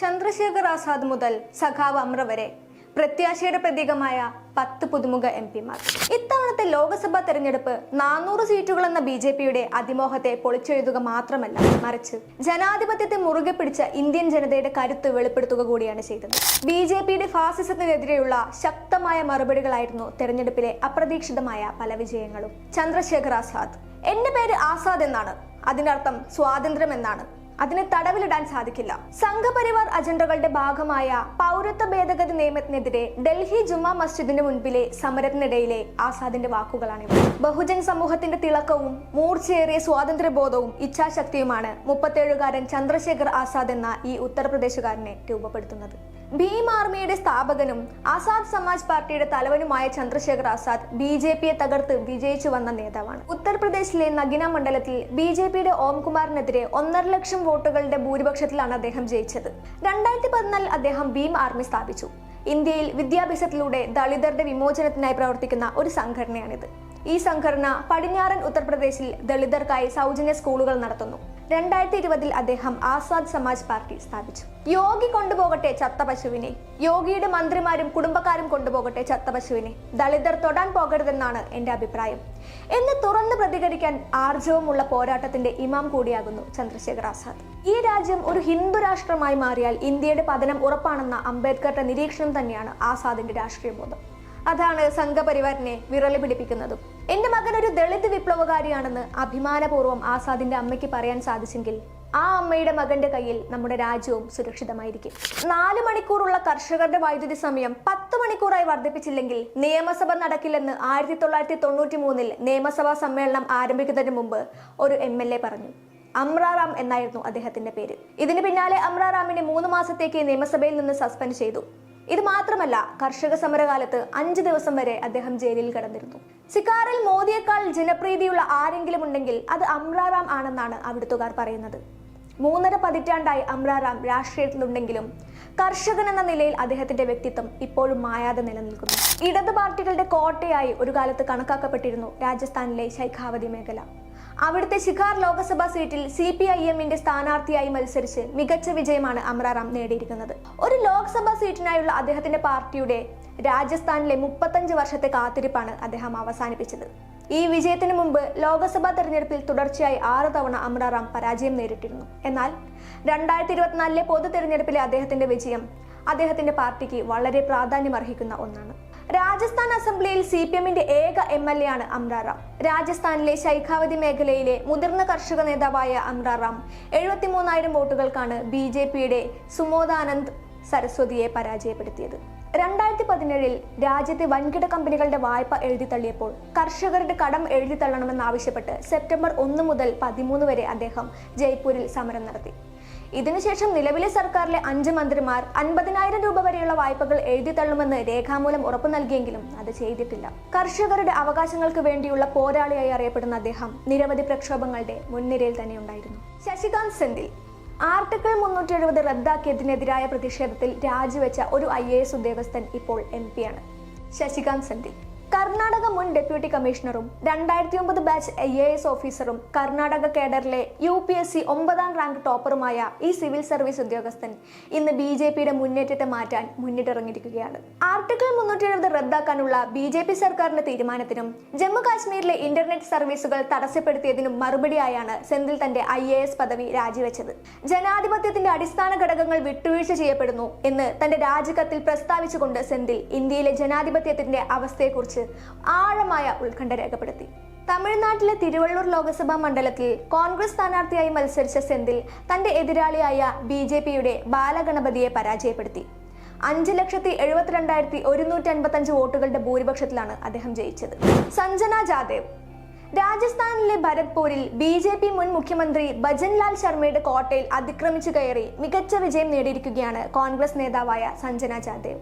ചന്ദ്രശേഖർ ആസാദ് മുതൽ സഖാവ് അമ്ര വരെ പ്രത്യാശയുടെ പ്രതീകമായ പത്ത് പുതുമുഖ എം പിമാർ. ഇത്തവണത്തെ ലോക്സഭാ തെരഞ്ഞെടുപ്പ് നാനൂറ് സീറ്റുകൾ എന്ന ബി ജെ പിയുടെ അതിമോഹത്തെ പൊളിച്ചെഴുതുക മാത്രമല്ല മറിച്ച് ജനാധിപത്യത്തെ മുറുകെ പിടിച്ച ഇന്ത്യൻ ജനതയുടെ കരുത്ത് വെളിപ്പെടുത്തുക കൂടിയാണ് ചെയ്തത്. ബി ജെ പിയുടെ ഫാസിസത്തിനെതിരെയുള്ള ശക്തമായ മറുപടികളായിരുന്നു തെരഞ്ഞെടുപ്പിലെ അപ്രതീക്ഷിതമായ പല വിജയങ്ങളും. ചന്ദ്രശേഖർ ആസാദ്. എന്റെ പേര് ആസാദ് എന്നാണ്. അതിനർത്ഥം സ്വാതന്ത്ര്യം എന്നാണ് അതിനെ തടവിലിടാൻ സാധിക്കില്ല. സംഘപരിവാർ അജണ്ടകളുടെ ഭാഗമായ പൗരത്വ ഭേദഗതി നിയമത്തിനെതിരെ ഡൽഹി ജുമാ മസ്ജിദിന്റെ മുൻപിലെ സമരത്തിനിടയിലെ ആസാദിന്റെ വാക്കുകളാണിവ. ബഹുജൻ സമൂഹത്തിന്റെ തിളക്കവും മൂർച്ചയേറിയ സ്വാതന്ത്ര്യബോധവും ഇച്ഛാശക്തിയുമാണ് മുപ്പത്തേഴുകാരൻ ചന്ദ്രശേഖർ ആസാദ് എന്ന ഈ ഉത്തർപ്രദേശുകാരനെ രൂപപ്പെടുത്തുന്നത്. ഭീം ആർമിയുടെ സ്ഥാപകനും ആസാദ് സമാജ് പാർട്ടിയുടെ തലവനുമായ ചന്ദ്രശേഖർ ആസാദ് ബി ജെ പിയെ തകർത്ത് വിജയിച്ചു വന്ന നേതാവാണ്. ഉത്തർപ്രദേശിലെ നഗിന മണ്ഡലത്തിൽ ബി ജെ പിയുടെ ഓംകുമാറിനെതിരെ ഒന്നര ലക്ഷം വോട്ടുകളുടെ ഭൂരിപക്ഷത്തിലാണ് അദ്ദേഹം ജയിച്ചത്. രണ്ടായിരത്തി പതിനാലിൽ അദ്ദേഹം ഭീം ആർമി സ്ഥാപിച്ചു. ഇന്ത്യയിൽ വിദ്യാഭ്യാസത്തിലൂടെ ദളിതരുടെ വിമോചനത്തിനായി പ്രവർത്തിക്കുന്ന ഒരു സംഘടനയാണിത്. ഈ സംഘടന പടിഞ്ഞാറൻ ഉത്തർപ്രദേശിൽ ദളിതർക്കായി സൗജന്യ സ്കൂളുകൾ നടത്തുന്നു. രണ്ടായിരത്തി ഇരുപതിൽ അദ്ദേഹം ആസാദ് സമാജ് പാർട്ടി സ്ഥാപിച്ചു. യോഗി കൊണ്ടുപോകട്ടെ ചത്ത പശുവിനെ യോഗിയുടെ മന്ത്രിമാരും കുടുംബക്കാരും കൊണ്ടുപോകട്ടെ ചത്ത പശുവിനെ ദളിതർ തൊടാൻ പോകരുതെന്നാണ് എന്റെ അഭിപ്രായം. എന്ന് തുറന്ന് പ്രതികരിക്കാൻ ആർജവമുള്ള പോരാട്ടത്തിന്റെ ഇമാം കൂടിയാകുന്നു ചന്ദ്രശേഖർ ആസാദ്. ഈ രാജ്യം ഒരു ഹിന്ദു രാഷ്ട്രമായി മാറിയാൽ ഇന്ത്യയുടെ പതനം ഉറപ്പാണെന്ന അംബേദ്കറുടെ നിരീക്ഷണം തന്നെയാണ് ആസാദിന്റെ രാഷ്ട്രീയ ബോധം. അതാണ് സംഘപരിവാറിനെ വിറളി പിടിപ്പിക്കുന്നതും. എന്റെ മകൻ ഒരു ദളിത് വിപ്ലവകാരിയാണെന്ന് അഭിമാനപൂർവം ആസാദിന്റെ അമ്മയ്ക്ക് പറയാൻ സാധിച്ചെങ്കിൽ ആ അമ്മയുടെ മകന്റെ കയ്യിൽ നമ്മുടെ രാജ്യവും സുരക്ഷിതമായിരിക്കും. നാല് മണിക്കൂറുള്ള കർഷകരുടെ വൈദ്യുതി സമയം പത്ത് മണിക്കൂറായി വർദ്ധിപ്പിച്ചില്ലെങ്കിൽ നിയമസഭ നടക്കില്ലെന്ന് ആയിരത്തി തൊള്ളായിരത്തി തൊണ്ണൂറ്റി മൂന്നിൽ നിയമസഭാ സമ്മേളനം ആരംഭിക്കുന്നതിന് മുമ്പ് ഒരു എം എൽ എ പറഞ്ഞു. അമ്രാറാം എന്നായിരുന്നു അദ്ദേഹത്തിന്റെ പേര്. ഇതിന് പിന്നാലെ അമ്രാറാമിനെ മൂന്ന് മാസത്തേക്ക് നിയമസഭയിൽ നിന്ന് സസ്പെൻഡ് ചെയ്തു. ഇത് മാത്രമല്ല കർഷക സമരകാലത്ത് അഞ്ച് ദിവസം വരെ അദ്ദേഹം ജയിലിൽ കിടന്നിരുന്നു. സിക്കാറിൽ മോദിയേക്കാൾ ജനപ്രീതിയുള്ള ആരെങ്കിലും ഉണ്ടെങ്കിൽ അത് അമ്രാറാം ആണെന്നാണ് അവിടുത്തുകാർ പറയുന്നത്. മൂന്നര പതിറ്റാണ്ടായി അമ്രാറാം രാഷ്ട്രീയത്തിലുണ്ടെങ്കിലും കർഷകൻ എന്ന നിലയിൽ അദ്ദേഹത്തിന്റെ വ്യക്തിത്വം ഇപ്പോഴും മായാതെ നിലനിൽക്കുന്നു. ഇടത് പാർട്ടികളുടെ കോട്ടയായി ഒരു കാലത്ത് കണക്കാക്കപ്പെട്ടിരുന്നു രാജസ്ഥാനിലെ ശൈഖാവതി മേഖല. അവിടുത്തെ ശിഖാർ ലോക്സഭാ സീറ്റിൽ സി പി ഐ എമ്മിന്റെ സ്ഥാനാർത്ഥിയായി മത്സരിച്ച് മികച്ച വിജയമാണ് അമ്രാറാം നേടിയിരിക്കുന്നത്. ഒരു ലോക്സഭാ സീറ്റിനായുള്ള അദ്ദേഹത്തിന്റെ പാർട്ടിയുടെ രാജസ്ഥാനിലെ മുപ്പത്തഞ്ച് വർഷത്തെ കാത്തിരിപ്പാണ് അദ്ദേഹം അവസാനിപ്പിച്ചത്. ഈ വിജയത്തിന് മുമ്പ് ലോക്സഭാ തെരഞ്ഞെടുപ്പിൽ തുടർച്ചയായി ആറ് തവണ അമ്രാറാം പരാജയം നേരിട്ടിരുന്നു. എന്നാൽ രണ്ടായിരത്തി ഇരുപത്തിനാലിലെ പൊതു തെരഞ്ഞെടുപ്പിലെ അദ്ദേഹത്തിന്റെ വിജയം അദ്ദേഹത്തിന്റെ പാർട്ടിക്ക് വളരെ പ്രാധാന്യമർഹിക്കുന്ന ഒന്നാണ്. രാജസ്ഥാൻ അസംബ്ലിയിൽ സി പി എമ്മിന്റെ ഏക എം എൽ എ ആണ് അമ്രാറാം. രാജസ്ഥാനിലെ ശൈഖാവതി മേഖലയിലെ മുതിർന്ന കർഷക നേതാവായ അമ്രാറാം. എഴുപത്തിമൂന്നായിരം വോട്ടുകൾക്കാണ് ബി ജെ പിയുടെ സുമോദാനന്ദ് സരസ്വതിയെ പരാജയപ്പെടുത്തിയത്. രണ്ടായിരത്തി പതിനേഴിൽ രാജ്യത്തെ വൻകിട കമ്പനികളുടെ വായ്പ എഴുതി തള്ളിയപ്പോൾ കർഷകരുടെ കടം എഴുതി തള്ളണമെന്നാവശ്യപ്പെട്ട് സെപ്റ്റംബർ ഒന്ന് മുതൽ പതിമൂന്ന് വരെ അദ്ദേഹം ജയ്പൂരിൽ സമരം നടത്തി. ഇതിനുശേഷം നിലവിലെ സർക്കാരിലെ അഞ്ച് മന്ത്രിമാർ അൻപതിനായിരം രൂപ വരെയുള്ള വായ്പകൾ എഴുതി തള്ളുമെന്ന് രേഖാമൂലം ഉറപ്പു നൽകിയെങ്കിലും അത് ചെയ്തിട്ടില്ല. കർഷകരുടെ അവകാശങ്ങൾക്ക് വേണ്ടിയുള്ള പോരാളിയായി അറിയപ്പെടുന്ന അദ്ദേഹം നിരവധി പ്രക്ഷോഭങ്ങളുടെ മുൻനിരയിൽ തന്നെ ഉണ്ടായിരുന്നു. ശശികാന്ത് സെന്തിൽ ആർട്ടിക്കിൾ മുന്നൂറ്റി എഴുപത് റദ്ദാക്കിയതിനെതിരായ പ്രതിഷേധത്തിൽ രാജിവെച്ച ഒരു ഐ ഉദ്യോഗസ്ഥൻ ഇപ്പോൾ എം ആണ്. ശശികാന്ത് സെന്തിൽ. കർണാടക മുൻ ഡെപ്യൂട്ടി കമ്മീഷണറും രണ്ടായിരത്തി ഒമ്പത് ബാച്ച് ഐ എ എസ് ഓഫീസറും കർണാടക കേഡറിലെ യു പി എസ് സി ഒമ്പതാം റാങ്ക് ടോപ്പറുമായ ഈ സിവിൽ സർവീസ് ഉദ്യോഗസ്ഥൻ ഇന്ന് ബി ജെ പിയുടെ മുന്നേറ്റത്തെ മാറ്റാൻ മുന്നിട്ടിറങ്ങിയിരിക്കുകയാണ്. ആർട്ടിക്കിൾ മുന്നൂറ്റി എഴുപത് റദ്ദാക്കാനുള്ള ബി ജെ പി സർക്കാരിന്റെ തീരുമാനത്തിനും ജമ്മു കാശ്മീരിലെ ഇന്റർനെറ്റ് സർവീസുകൾ തടസ്സപ്പെടുത്തിയതിനും മറുപടിയായാണ് സെന്തിൽ തന്റെ ഐ എ എസ് പദവി രാജിവെച്ചത്. ജനാധിപത്യത്തിന്റെ അടിസ്ഥാന ഘടകങ്ങൾ വിട്ടുവീഴ്ച ചെയ്യപ്പെടുന്നു എന്ന് തന്റെ രാജിക്കത്തിൽ പ്രസ്താവിച്ചുകൊണ്ട് സെന്തിൽ ഇന്ത്യയിലെ ജനാധിപത്യത്തിന്റെ അവസ്ഥയെക്കുറിച്ച് ആഴമായ ഉത്കണ്ഠ രേഖപ്പെടുത്തി. തമിഴ്നാട്ടിലെ തിരുവള്ളൂർ ലോക്സഭാ മണ്ഡലത്തിൽ കോൺഗ്രസ് സ്ഥാനാർത്ഥിയായി മത്സരിച്ച സെന്തിൽ തന്റെ എതിരാളിയായ ബി ജെ പിയുടെ ബാലഗണപതിയെ പരാജയപ്പെടുത്തി. അഞ്ച് ലക്ഷത്തി എഴുപത്തിരണ്ടായിരത്തി ഒരുന്നൂറ്റി അൻപത്തഞ്ച് വോട്ടുകളുടെ ഭൂരിപക്ഷത്തിലാണ് അദ്ദേഹം ജയിച്ചത്. സഞ്ജന ജാദേവ്. രാജസ്ഥാനിലെ ഭരത്പൂരിൽ ബി ജെ പി മുൻ മുഖ്യമന്ത്രി ഭജൻലാൽ ശർമ്മയുടെ കോട്ടയിൽ അതിക്രമിച്ചു കയറി മികച്ച വിജയം നേടിയിരിക്കുകയാണ് കോൺഗ്രസ് നേതാവായ സഞ്ജന ജാദേവ്.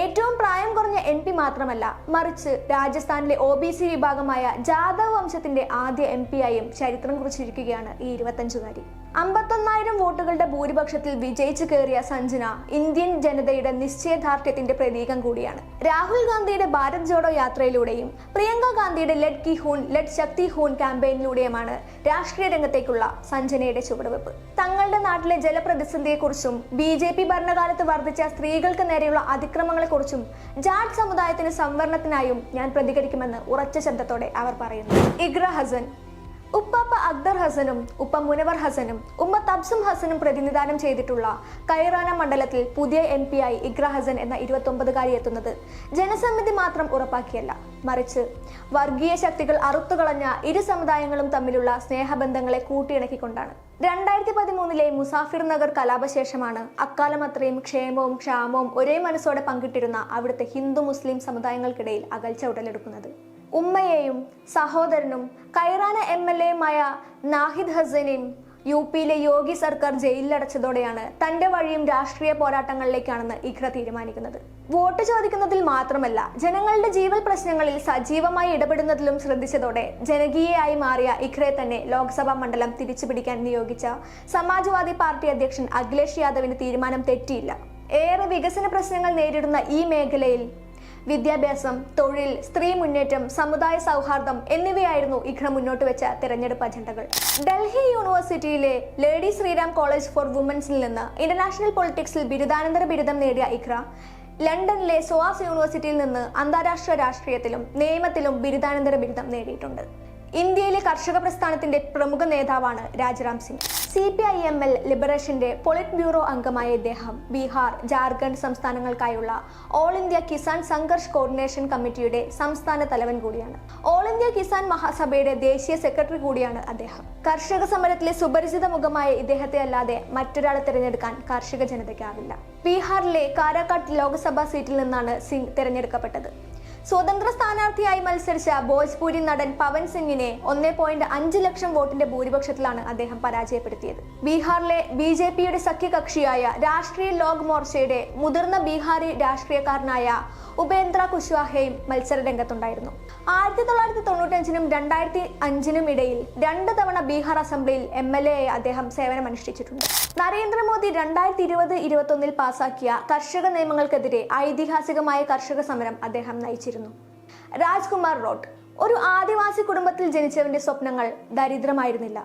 ഏറ്റവും പ്രായം കുറഞ്ഞ എം പി മാത്രമല്ല മറിച്ച് രാജസ്ഥാനിലെ ഒ ബി സി വിഭാഗമായ ജാദവ് വംശത്തിന്റെ ആദ്യ എം പിയായും ചരിത്രം കുറിച്ചിരിക്കുകയാണ് ഈ ഇരുപത്തഞ്ചുകാരി. അമ്പത്തൊന്നായിരം വോട്ടുകളുടെ ഭൂരിപക്ഷത്തിൽ വിജയിച്ചു കയറിയ സഞ്ജന ഇന്ത്യൻ ജനതയുടെ നിശ്ചയദാർഢ്യത്തിന്റെ പ്രതീകം കൂടിയാണ്. രാഹുൽ ഗാന്ധിയുടെ ഭാരത് ജോഡോ യാത്രയിലൂടെയും പ്രിയങ്ക ഗാന്ധിയുടെ ലെഡ് കി ഹൂൺ ലെഡ് ശക്തി ഹൂൺ ക്യാമ്പയിനിലൂടെയുമാണ് രാഷ്ട്രീയ രംഗത്തേക്കുള്ള സഞ്ജനയുടെ ചുവടുവെപ്പ് തങ്ങളുടെ നാട്ടിലെ ജലപ്രതിസന്ധിയെക്കുറിച്ചും ബി ജെ പി ഭരണകാലത്ത് വർദ്ധിച്ച സ്ത്രീകൾക്ക് നേരെയുള്ള അതിക്രമങ്ങളെക്കുറിച്ചും ജാട്ട് സമുദായത്തിന് സംവരണത്തിനായും ഞാൻ പ്രതികരിക്കുമെന്ന് ഉറച്ച ശബ്ദത്തോടെ അവർ പറയുന്നു. ഇഗ്ര ഹസൻ ഉപ്പാപ്പ അക്ബർ ഹസനും ഉപ്പ മുനവർ ഹസനും ഉമ്മ തബ്സും ഹസനും പ്രതിനിധാനം ചെയ്തിട്ടുള്ള കൈറാന മണ്ഡലത്തിൽ പുതിയ എം പി ആയി ഇഗ്ര ഹസൻ എന്ന ഇരുപത്തൊമ്പതുകാരി എത്തുന്നത്. ജനസമ്മതി മാത്രം ഉറപ്പാക്കിയല്ല മറിച്ച് വർഗീയ ശക്തികൾ അറുത്തുകളഞ്ഞ ഇരു സമുദായങ്ങളും തമ്മിലുള്ള സ്നേഹബന്ധങ്ങളെ കൂട്ടിയിണക്കിക്കൊണ്ടാണ്. രണ്ടായിരത്തി പതിമൂന്നിലെ മുസാഫിർ നഗർ കലാപശേഷമാണ് അക്കാലം അത്രയും ക്ഷേമവും ക്ഷാമവും ഒരേ മനസ്സോടെ പങ്കിട്ടിരുന്ന അവിടുത്തെ ഹിന്ദു മുസ്ലിം സമുദായങ്ങൾക്കിടയിൽ അകൽച്ച ഉടലെടുക്കുന്നത്. ഉമ്മയെയും സഹോദരനും കൈറാന എം എൽ എയുമായ നാഹിദ് ഹസനെയും യു പിയിലെ യോഗി സർക്കാർ ജയിലിലടച്ചതോടെയാണ് തന്റെ വഴിയും രാഷ്ട്രീയ പോരാട്ടങ്ങളിലേക്കാണെന്ന് ഇഖ്ര തീരുമാനിക്കുന്നത്. വോട്ട് ചോദിക്കുന്നതിൽ മാത്രമല്ല ജനങ്ങളുടെ ജീവൽ പ്രശ്നങ്ങളിൽ സജീവമായി ഇടപെടുന്നതിലും ശ്രദ്ധിച്ചതോടെ ജനകീയയായി മാറിയ ഇഖ്രയെ തന്നെ ലോക്സഭാ മണ്ഡലം തിരിച്ചുപിടിക്കാൻ നിയോഗിച്ച സമാജ്വാദി പാർട്ടി അധ്യക്ഷൻ അഖിലേഷ് യാദവിന് തീരുമാനം തെറ്റിയില്ല. ഏറെ വികസന പ്രശ്നങ്ങൾ നേരിടുന്ന ഈ മേഖലയിൽ വിദ്യാഭ്യാസം തൊഴിൽ സ്ത്രീ മുന്നേറ്റം സമുദായ സൗഹാർദ്ദം എന്നിവയായിരുന്നു ഇഖ്ര മുന്നോട്ട് വെച്ച തിരഞ്ഞെടുപ്പ് അജണ്ടകൾ. ഡൽഹി യൂണിവേഴ്സിറ്റിയിലെ ലേഡി ശ്രീറാം കോളേജ് ഫോർ വുമൻസിൽ നിന്ന് ഇന്റർനാഷണൽ പൊളിറ്റിക്സിൽ ബിരുദാനന്തര ബിരുദം നേടിയ ഇഖ്ര ലണ്ടനിലെ സോവാസ് യൂണിവേഴ്സിറ്റിയിൽ നിന്ന് അന്താരാഷ്ട്ര രാഷ്ട്രീയത്തിലും നിയമത്തിലും ബിരുദാനന്തര ബിരുദം നേടിയിട്ടുണ്ട്. ഇന്ത്യയിലെ കർഷക പ്രസ്ഥാനത്തിന്റെ പ്രമുഖ നേതാവാണ് Rajaram Singh. C P I M L ലിബറേഷന്റെ polit bureau അംഗമായ ഇദ്ദേഹം Bihar Jharkhand സംസ്ഥാനങ്ങൾക്കായുള്ള All India Kisan Sangharsh coordination കമ്മിറ്റിയുടെ സംസ്ഥാന തലവൻ കൂടിയാണ്. ഓൾ ഇന്ത്യ കിസാൻ മഹാസഭയുടെ ദേശീയ സെക്രട്ടറി കൂടിയാണ് അദ്ദേഹം. കർഷക സമരത്തിലെ സുപരിചിത മുഖമായ ഇദ്ദേഹത്തെ അല്ലാതെ മറ്റൊരാളെ തിരഞ്ഞെടുക്കാൻ കർഷക ജനതയ്ക്കാവില്ല ബീഹാറിലെ കാരാക്കാട്ട് ലോക്സഭാ സീറ്റിൽ നിന്നാണ് സിംഗ് തിരഞ്ഞെടുക്കപ്പെട്ടത്. സ്വതന്ത്ര സ്ഥാനാർത്ഥിയായി മത്സരിച്ച ഭോജ്പൂരി നടൻ പവൻ സിംഗിനെ ഒന്നേ പോയിന്റ് അഞ്ച് ലക്ഷം വോട്ടിന്റെ ഭൂരിപക്ഷത്തിലാണ് അദ്ദേഹം പരാജയപ്പെടുത്തിയത്. ബീഹാറിലെ ബി ജെ പിയുടെ സഖ്യകക്ഷിയായ രാഷ്ട്രീയ ലോക് മോർച്ചയുടെ മുതിർന്ന ബീഹാറി രാഷ്ട്രീയക്കാരനായ ഉപേന്ദ്ര കുശ്വാഹയും മത്സര രംഗത്തുണ്ടായിരുന്നു ആയിരത്തി തൊള്ളായിരത്തി തൊണ്ണൂറ്റഞ്ചിനും രണ്ടായിരത്തി അഞ്ചിനും ഇടയിൽ രണ്ട് തവണ ബീഹാർ അസംബ്ലിയിൽ എം എൽ എ ആയി അദ്ദേഹം സേവനമനുഷ്ഠിച്ചിട്ടുണ്ട്. നരേന്ദ്രമോദി രണ്ടായിരത്തി ഇരുപത് ഇരുപത്തൊന്നിൽ പാസാക്കിയ കർഷക നിയമങ്ങൾക്കെതിരെ ഐതിഹാസികമായ കർഷക സമരം അദ്ദേഹം നയിച്ചിരുന്നു. രാജ്കുമാർ റോട്ട് ഒരു ആദിവാസി കുടുംബത്തിൽ ജനിച്ചവന്റെ സ്വപ്നങ്ങൾ ദരിദ്രമായിരുന്നില്ല.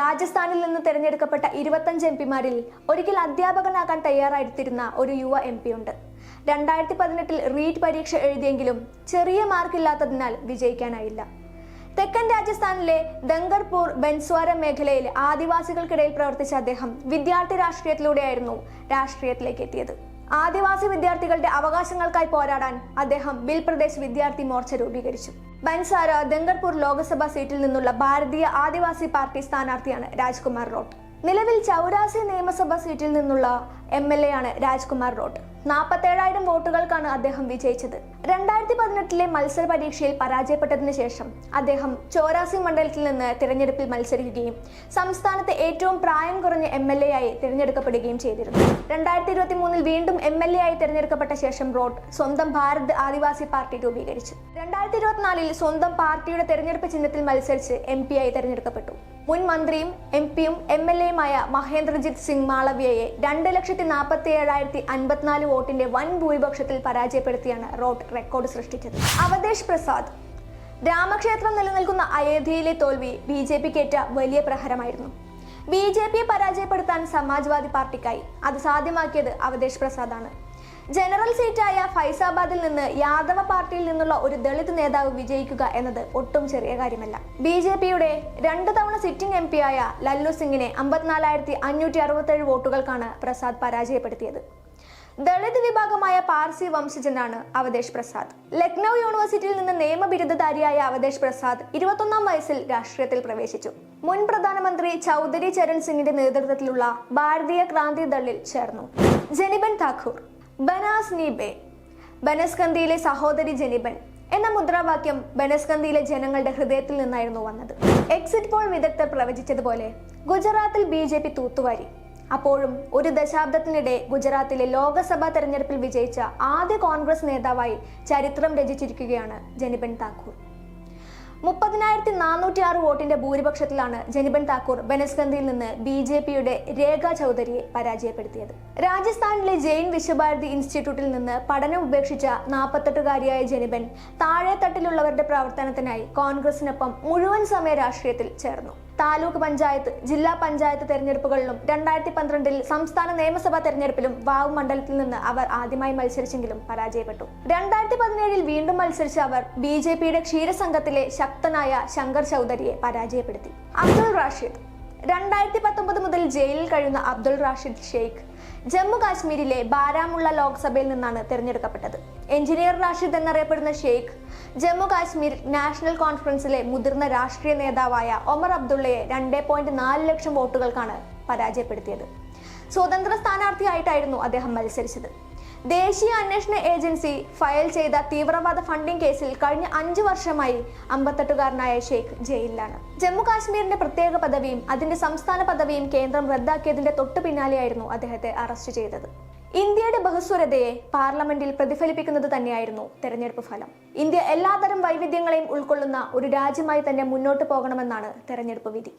രാജസ്ഥാനിൽ നിന്ന് തിരഞ്ഞെടുക്കപ്പെട്ട ഇരുപത്തഞ്ച് എം പിമാരിൽ ഒരിക്കൽ അധ്യാപകനാകാൻ തയ്യാറായിരുത്തിരുന്ന ഒരു യുവ എം ഉണ്ട് രണ്ടായിരത്തി പതിനെട്ടിൽ റീറ്റ് പരീക്ഷ എഴുതിയെങ്കിലും ചെറിയ മാർക്കില്ലാത്തതിനാൽ വിജയിക്കാനായില്ല. തെക്കൻ രാജസ്ഥാനിലെ ദങ്കർപൂർ ബൻസ്വാര മേഖലയിൽ ആദിവാസികൾക്കിടയിൽ പ്രവർത്തിച്ച അദ്ദേഹം വിദ്യാർത്ഥി രാഷ്ട്രീയത്തിലൂടെയായിരുന്നു രാഷ്ട്രീയത്തിലേക്ക് എത്തിയത്. ആദിവാസി വിദ്യാർത്ഥികളുടെ അവകാശങ്ങൾക്കായി പോരാടാൻ അദ്ദേഹം ബിൽ പ്രദേശ് വിദ്യാർത്ഥി മോർച്ച രൂപീകരിച്ചു. ബൻസാര ദങ്കർപൂർ ലോക്സഭാ സീറ്റിൽ നിന്നുള്ള ഭാരതീയ ആദിവാസി പാർട്ടി സ്ഥാനാർത്ഥിയാണ് രാജ്കുമാർ റോട്ട്. നിലവിൽ ചൗരാസി നിയമസഭാ സീറ്റിൽ നിന്നുള്ള എം എൽ എ ആണ് രാജ്കുമാർ റോട്ട്. നാൽപ്പത്തേഴായിരം വോട്ടുകൾക്കാണ് അദ്ദേഹം വിജയിച്ചത്. രണ്ടായിരത്തി പതിനെട്ടിലെ മത്സര പരീക്ഷയിൽ പരാജയപ്പെട്ടതിനു ശേഷം അദ്ദേഹം ചോരാസിംഗ് മണ്ഡലത്തിൽ നിന്ന് തിരഞ്ഞെടുപ്പിൽ മത്സരിക്കുകയും സംസ്ഥാനത്തെ ഏറ്റവും പ്രായം കുറഞ്ഞ എം എൽ എ ആയി തിരഞ്ഞെടുക്കപ്പെടുകയും ചെയ്തിരുന്നു. രണ്ടായിരത്തി ഇരുപത്തി മൂന്നിൽ വീണ്ടും എം എൽ എ ആയി തിരഞ്ഞെടുക്കപ്പെട്ട ശേഷം റോട്ട് സ്വന്തം ഭാരത് ആദിവാസി പാർട്ടി രൂപീകരിച്ചു. രണ്ടായിരത്തി ഇരുപത്തിനാലിൽ സ്വന്തം പാർട്ടിയുടെ തെരഞ്ഞെടുപ്പ് ചിഹ്നത്തിൽ മത്സരിച്ച് എം പി ആയി തിരഞ്ഞെടുക്കപ്പെട്ടു. മുൻ മന്ത്രിയും എം പിയും എം എൽ എയുമായ മഹേന്ദ്രജിത് സിംഗ് മാളവ്യയെ രണ്ട് ലക്ഷത്തി നാൽപ്പത്തി ഏഴായിരത്തി അൻപത്തിനാല് വോട്ടിന്റെ വൻ ഭൂരിപക്ഷത്തിൽ പരാജയപ്പെടുത്തിയാണ് റോട്ട് റെക്കോർഡ് സൃഷ്ടിച്ചത്. അവധേഷ് പ്രസാദ്. രാമക്ഷേത്രം നിലനിൽക്കുന്ന അയോധ്യയിലെ തോൽവി ബി ജെ പിക്കേറ്റ വലിയ പ്രഹരമായിരുന്നു. ബി ജെ പിയെ പരാജയപ്പെടുത്താൻ സമാജ്വാദി പാർട്ടിക്കായി അത് സാധ്യമാക്കിയത് അവധേഷ് പ്രസാദാണ്. ജനറൽ സീറ്റായ ഫൈസാബാദിൽ നിന്ന് യാദവ പാർട്ടിയിൽ നിന്നുള്ള ഒരു ദളിത് നേതാവ് വിജയിക്കുക എന്നത് ഒട്ടും ചെറിയ കാര്യമല്ല. ബി ജെ പിയുടെ രണ്ട് തവണ സിറ്റിംഗ് എം പി ആയ ലല്ലു സിംഗിനെ അമ്പത്തിനാലായിരത്തി അഞ്ഞൂറ്റി അറുപത്തേഴ് വോട്ടുകൾക്കാണ് പ്രസാദ് പരാജയപ്പെടുത്തിയത്. ദളിത് വിഭാഗമായ പാർസി വംശജനാണ് അവതേഷ് പ്രസാദ്. ലക്നൗ യൂണിവേഴ്സിറ്റിയിൽ നിന്ന് നിയമ ബിരുദധാരിയായ അവധേഷ് പ്രസാദ് ഇരുപത്തൊന്നാം വയസ്സിൽ രാഷ്ട്രീയത്തിൽ പ്രവേശിച്ചു. മുൻ പ്രധാനമന്ത്രി ചൗധരി ചരൺ സിംഗിന്റെ നേതൃത്വത്തിലുള്ള ഭാരതീയ ക്രാന്തി ദളിൽ ചേർന്നു. ജനിബൻ താക്കൂർ ബനാസ് നീബെ ബനസ്കന്ദിയിലെ സഹോദരി ജനിബൻ എന്ന മുദ്രാവാക്യം ബനസ്കന്ദിയിലെ ജനങ്ങളുടെ ഹൃദയത്തിൽ നിന്നായിരുന്നു വന്നത്. എക്സിറ്റ് പോൾ വിദഗ്ധർ പ്രവചിച്ചതുപോലെ ഗുജറാത്തിൽ ബി ജെ പി തൂത്തുവാരി. അപ്പോഴും ഒരു ദശാബ്ദത്തിനിടെ ഗുജറാത്തിലെ ലോക്സഭാ തെരഞ്ഞെടുപ്പിൽ വിജയിച്ച ആദ്യ കോൺഗ്രസ് നേതാവായി ചരിത്രം രചിച്ചിരിക്കുകയാണ് ജനിബൻ താക്കൂർ. മുപ്പതിനായിരത്തി നാനൂറ്റി ആറ് വോട്ടിന്റെ ഭൂരിപക്ഷത്തിലാണ് ജനിബൻ താക്കൂർ ബനസ്കന്ദിയിൽ നിന്ന് ബി ജെ പിയുടെ രേഖ ചൗധരിയെ പരാജയപ്പെടുത്തിയത്. രാജസ്ഥാനിലെ ജെയിൻ വിശ്വഭാരതി ഇൻസ്റ്റിറ്റ്യൂട്ടിൽ നിന്ന് പഠനം ഉപേക്ഷിച്ച നാൽപ്പത്തെട്ടുകാരിയായ ജനിബൻ താഴെത്തട്ടിലുള്ളവരുടെ പ്രവർത്തനത്തിനായി കോൺഗ്രസിനൊപ്പം മുഴുവൻ സമയ രാഷ്ട്രീയത്തിൽ ചേർന്നു. താലൂക്ക് പഞ്ചായത്ത് ജില്ലാ പഞ്ചായത്ത് തെരഞ്ഞെടുപ്പുകളിലും രണ്ടായിരത്തി പന്ത്രണ്ടിൽ സംസ്ഥാന നിയമസഭാ തെരഞ്ഞെടുപ്പിലും വാവ് മണ്ഡലത്തിൽ നിന്ന് അവർ ആദ്യമായി മത്സരിച്ചെങ്കിലും പരാജയപ്പെട്ടു. രണ്ടായിരത്തി പതിനേഴിൽ വീണ്ടും മത്സരിച്ച അവർ ബി ജെ പിയുടെ ക്ഷീരസംഘത്തിലെ ശക്തനായ ശങ്കർ ചൗധരിയെ പരാജയപ്പെടുത്തി. അബ്ദുൾ റാഷിദ്. രണ്ടായിരത്തി പത്തൊമ്പത് മുതൽ ജയിലിൽ കഴിയുന്ന അബ്ദുൾ റാഷിദ് ഷെയ്ഖ് ജമ്മു കാശ്മീരിലെ ബാരാമുള്ള ലോക്സഭയിൽ നിന്നാണ് തിരഞ്ഞെടുക്കപ്പെട്ടത്. എഞ്ചിനീയർ റാഷിദ് എന്നറിയപ്പെടുന്ന ഷെയ്ഖ് ജമ്മു കാശ്മീർ നാഷണൽ കോൺഫറൻസിലെ മുതിർന്ന രാഷ്ട്രീയ നേതാവായ ഒമർ അബ്ദുള്ളയെ രണ്ട് പോയിന്റ് നാല് ലക്ഷം വോട്ടുകൾക്കാണ് പരാജയപ്പെടുത്തിയത്. സ്വതന്ത്ര സ്ഥാനാർത്ഥിയായിട്ടായിരുന്നു അദ്ദേഹം മത്സരിച്ചത്. ദേശീയ അന്വേഷണ ഏജൻസി ഫയൽ ചെയ്ത തീവ്രവാദ ഫണ്ടിംഗ് കേസിൽ കഴിഞ്ഞ അഞ്ചു വർഷമായി അമ്പത്തെട്ടുകാരനായ ഷെയ്ഖ് ജയിലിലാണ്. ജമ്മു കാശ്മീരിന്റെ പ്രത്യേക പദവിയും അതിന്റെ സംസ്ഥാന പദവിയും കേന്ദ്രം റദ്ദാക്കിയതിന്റെ തൊട്ടു പിന്നാലെയായിരുന്നു അദ്ദേഹത്തെ അറസ്റ്റ് ചെയ്തത്. ഇന്ത്യയുടെ ബഹുസ്വരതയെ പാർലമെന്റിൽ പ്രതിഫലിപ്പിക്കുന്നത് തന്നെയായിരുന്നു തെരഞ്ഞെടുപ്പ് ഫലം. ഇന്ത്യ എല്ലാതരം വൈവിധ്യങ്ങളെയും ഉൾക്കൊള്ളുന്ന ഒരു രാജ്യമായി തന്നെ മുന്നോട്ട് പോകണമെന്നാണ് തെരഞ്ഞെടുപ്പ് വിധി.